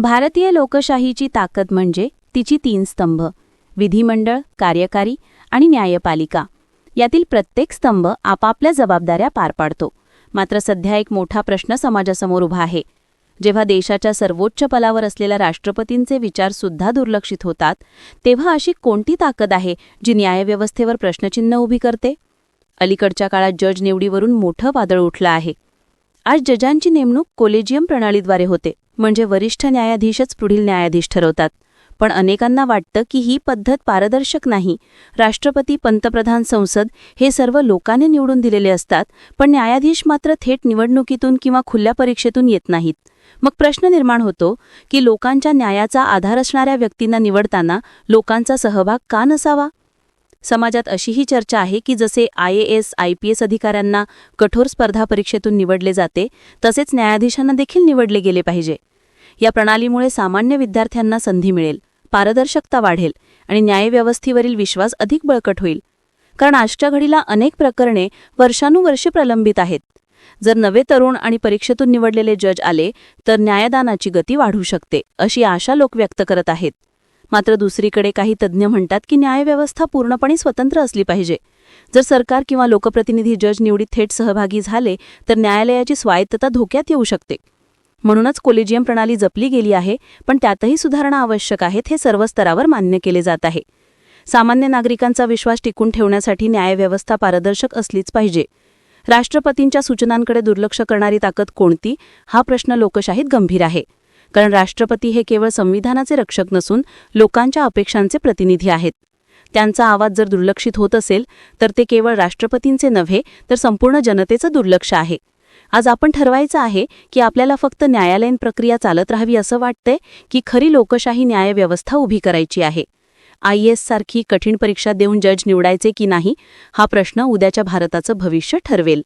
भारतीय लोकशाहीची ताकद म्हणजे तिची तीन स्तंभ विधिमंडळ कार्यकारी आणि न्यायपालिका. यातील प्रत्येक स्तंभ आपापल्या जबाबदाऱ्या पार पाडतो. मात्र सध्या एक मोठा प्रश्न समाजासमोर उभा आहे. जेव्हा देशाच्या सर्वोच्च पदावर असलेल्या राष्ट्रपतींचे विचार सुद्धा दुर्लक्षित होतात तेव्हा अशी कोणती ताकद आहे जी न्यायव्यवस्थेवर प्रश्नचिन्ह उभी करते? अलीकडच्या काळात जज निवडीवरून मोठं वादळ उठलं आहे. आज जजांची नेमणूक कोलेजियम प्रणालीद्वारे होते. म्हणजे वरिष्ठ न्यायाधीशच पुढील न्यायाधीश ठरवतात. पण अनेकांना वाटतं की ही पद्धत पारदर्शक नाही. राष्ट्रपती पंतप्रधान संसद हे सर्व लोकांनी निवडून दिलेले असतात पण न्यायाधीश मात्र थेट निवडणुकीतून किंवा खुल्या परीक्षेतून येत नाहीत. मग प्रश्न निर्माण होतो की लोकांच्या न्यायाचा आधार असणाऱ्या व्यक्तींना निवडताना लोकांचा सहभाग का नसावा? समाजात अशीही चर्चा आहे की जसे I A S I P S अधिकाऱ्यांना कठोर स्पर्धा परीक्षेतून निवडले जाते तसेच न्यायाधीशांना देखील निवडले गेले पाहिजे. या प्रणालीमुळे सामान्य विद्यार्थ्यांना संधी मिळेल पारदर्शकता वाढेल आणि न्यायव्यवस्थेवरील विश्वास अधिक बळकट होईल. कारण आजच्या घडीला अनेक प्रकरणे वर्षानुवर्षे प्रलंबित आहेत. जर नवे तरुण आणि परीक्षेतून निवडलेले जज आले तर न्यायदानाची गती वाढू शकते अशी आशा लोक व्यक्त करत आहेत. मात्र दुसरीकडे काही तज्ज्ञ म्हणतात की न्यायव्यवस्था पूर्णपणे स्वतंत्र असली पाहिजे. जर सरकार किंवा लोकप्रतिनिधी जज निवडीत थेट सहभागी झाले तर न्यायालयाची स्वायत्तता धोक्यात येऊ शकते. म्हणूनच कोलेजियम प्रणाली जपली गेली आहे पण त्यातही सुधारणा आवश्यक आहेत हे सर्व स्तरावर मान्य केले जात आहे. सामान्य नागरिकांचा विश्वास टिकून ठेवण्यासाठी न्यायव्यवस्था पारदर्शक असलीच पाहिजे. राष्ट्रपतींच्या सूचनांकडे दुर्लक्ष करणारी ताकद कोणती हा प्रश्न लोकशाहीत गंभीर आहे. कारण राष्ट्रपती हे केवळ संविधानाचे रक्षक नसून लोकांच्या अपेक्षांचे प्रतिनिधी आहेत. त्यांचा आवाज जर दुर्लक्षित होत असेल तर ते केवळ राष्ट्रपतींचे नव्हे तर संपूर्ण जनतेचं दुर्लक्ष आहे. आज आपण ठरवायचं आहे की आपल्याला फक्त न्यायालयीन प्रक्रिया चालत राहावी असं वाटतंय की खरी लोकशाही न्यायव्यवस्था उभी करायची आहे. आय एस सारखी कठीण परीक्षा देऊन जज निवडायचे की नाही हा प्रश्न उद्याच्या भारताचं भविष्य ठरवेल.